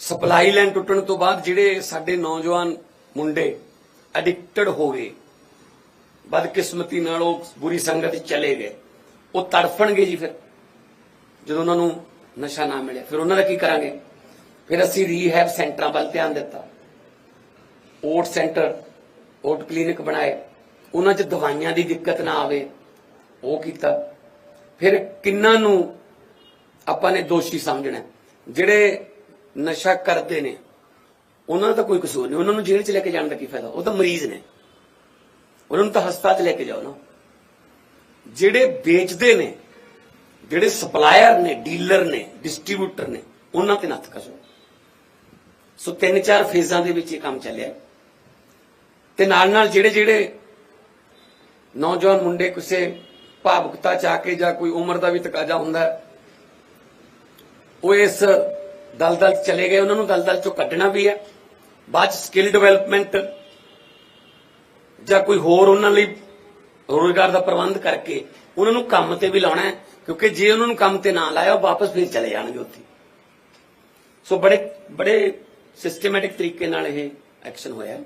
Supply line ਟੁੱਟਣ ਤੋਂ ਬਾਅਦ ਜਿਹੜੇ ਸਾਡੇ ਨੌਜਵਾਨ ਮੁੰਡੇ ਐਡਿਕਟਡ ਹੋ ਗਏ, ਬਦਕਿਸਮਤੀ ਨਾਲ ਉਹ ਬੁਰੀ ਸੰਗਤ 'ਚ ਚਲੇ ਗਏ, ਉਹ ਤੜਫਣਗੇ ਜੀ ਫਿਰ, ਜਦੋਂ ਉਹਨਾਂ ਨੂੰ ਨਸ਼ਾ ਨਾ ਮਿਲਿਆ। ਫਿਰ ਉਹਨਾਂ ਦਾ ਕੀ ਕਰਾਂਗੇ? ਫਿਰ ਅਸੀਂ ਰੀਹੈਬ ਸੈਂਟਰਾਂ ਵੱਲ ਧਿਆਨ ਦਿੱਤਾ। ਓਟ ਸੈਂਟਰ ਓਟ ਕਲੀਨਿਕ ਬਣਾਏ। ਉਹਨਾਂ 'ਚ ਦਵਾਈਆਂ ਦੀ ਦਿੱਕਤ ਨਾ ਆਵੇ, ਉਹ ਕੀਤਾ। ਫਿਰ ਕਿੰਨਾਂ ਨੂੰ ਆਪਾਂ ਨੇ ਦੋਸ਼ੀ ਸਮਝਣਾ। ਜਿਹੜੇ ਨਸ਼ਾ ਕਰਦੇ ਨੇ। ਉਹਨਾਂ ਦਾ ਤਾਂ ਕੋਈ ਕਸੂਰ ਨਹੀਂ। ਉਹਨਾਂ ਨੂੰ ਜੇਲ੍ਹ 'ਚ ਲੈ ਕੇ ਜਾਣ ਦਾ ਕੀ ਫਾਇਦਾ? ਉਹ ਤਾਂ ਮਰੀਜ਼ ਨੇ। ਉਹਨਾਂ ਨੂੰ ਤਾਂ ਹਸਪਤਾਲ 'ਚ ਲੈ ਕੇ ਜਾਓ ਨਾ। ਜਿਹੜੇ ਵੇਚਦੇ ਨੇ, ਜਿਹੜੇ ਸਪਲਾਇਰ ਨੇ, ਡੀਲਰ ਨੇ, ਡਿਸਟ੍ਰੀਬਿਊਟਰ ਨੇ, ਉਹਨਾਂ ਤੇ ਨੱਥ ਕਸੋ। ਸੋ ਤਿੰਨ ਚਾਰ ਫੇਜ਼ਾਂ ਦੇ ਵਿੱਚ ਇਹ ਕੰਮ ਚੱਲਿਆ। ਤੇ ਨਾਲ ਨਾਲ ਜਿਹੜੇ ਜਿਹੜੇ ਨੌਜਵਾਨ ਮੁੰਡੇ ਕਿਸੇ ਭਾਵੁਕਤਾ ਚ ਆ ਕੇ ਜਾਂ ਕੋਈ ਉਮਰ ਦਾ ਵੀ ਤਕਾਜ਼ਾ ਹੁੰਦਾ ਉਹ ਇਸ ਦਲਦਲ 'ਚ ਚਲੇ ਗਏ, ਉਹਨਾਂ ਨੂੰ ਦਲਦਲ ਚੋਂ ਕੱਢਣਾ ਵੀ ਹੈ। ਬਾਅਦ ਚ ਸਕਿੱਲ ਡਿਵੈਲਪਮੈਂਟ ਜਾਂ ਕੋਈ ਹੋਰ ਉਹਨਾਂ ਲਈ ਰੋਜ਼ਗਾਰ ਦਾ ਪ੍ਰਬੰਧ ਕਰਕੇ ਉਹਨਾਂ ਨੂੰ ਕੰਮ ਤੇ ਵੀ ਲਾਉਣਾ ਹੈ, ਕਿਉਂਕਿ ਜੇ ਉਹਨਾਂ ਨੂੰ ਕੰਮ ਤੇ ਨਾ ਲਾਇਆ, ਉਹ ਵਾਪਸ ਫਿਰ ਚਲੇ ਜਾਣਗੇ ਉੱਥੇ। ਸੋ ਬੜੇ ਬੜੇ ਸਿਸਟਮੈਟਿਕ ਤਰੀਕੇ ਨਾਲ ਇਹ ਐਕਸ਼ਨ ਹੋਇਆ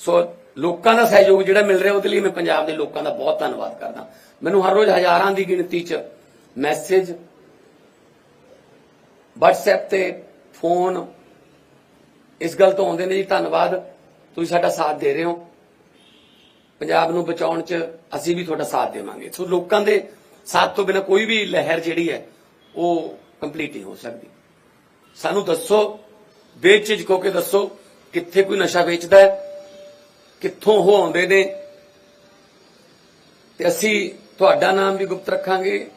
ਸੋ ਲੋਕਾਂ ਦਾ ਸਹਿਯੋਗ ਜਿਹੜਾ ਮਿਲ ਰਿਹਾ, ਉਹਦੇ ਲਈ ਮੈਂ ਪੰਜਾਬ ਦੇ ਲੋਕਾਂ ਦਾ ਬਹੁਤ ਧੰਨਵਾਦ ਕਰਦਾ। ਮੈਨੂੰ ਹਰ ਰੋਜ਼ ਹਜ਼ਾਰਾਂ ਦੀ ਗਿਣਤੀ 'ਚ ਮੈਸੇਜ WhatsApp ਤੇ ਫੋਨ ਇਸ ਗੱਲ ਤੋਂ ਆਉਂਦੇ ਨੇ ਜੀ, ਧੰਨਵਾਦ। ਤੁਸੀਂ ਸਾਡਾ ਸਾਥ ਦੇ ਰਹੇ ਹੋ। ਪੰਜਾਬ ਨੂੰ ਬਚਾਉਣ 'ਚ ਅਸੀਂ ਵੀ ਤੁਹਾਡਾ ਸਾਥ ਦੇਵਾਂਗੇ। ਸੋ ਲੋਕਾਂ ਦੇ ਸਾਥ ਤੋਂ ਬਿਨਾ ਕੋਈ ਵੀ ਲਹਿਰ ਜਿਹੜੀ ਹੈ, ਉਹ ਕੰਪਲੀਟ ਨਹੀਂ ਹੋ ਸਕਦੀ। ਸਾਨੂੰ ਦੱਸੋ, ਬੇਝਿਜਕ ਹੋ ਕੇ ਦੱਸੋ, ਕਿੱਥੇ ਕੋਈ ਨਸ਼ਾ ਵੇਚਦਾ ਹੈ, ਕਿੱਥੋਂ ਉਹ ਆਉਂਦੇ ਨੇ। ਤੇ ਅਸੀਂ ਤੁਹਾਡਾ ਨਾਮ ਵੀ ਗੁਪਤ ਰੱਖਾਂਗੇ।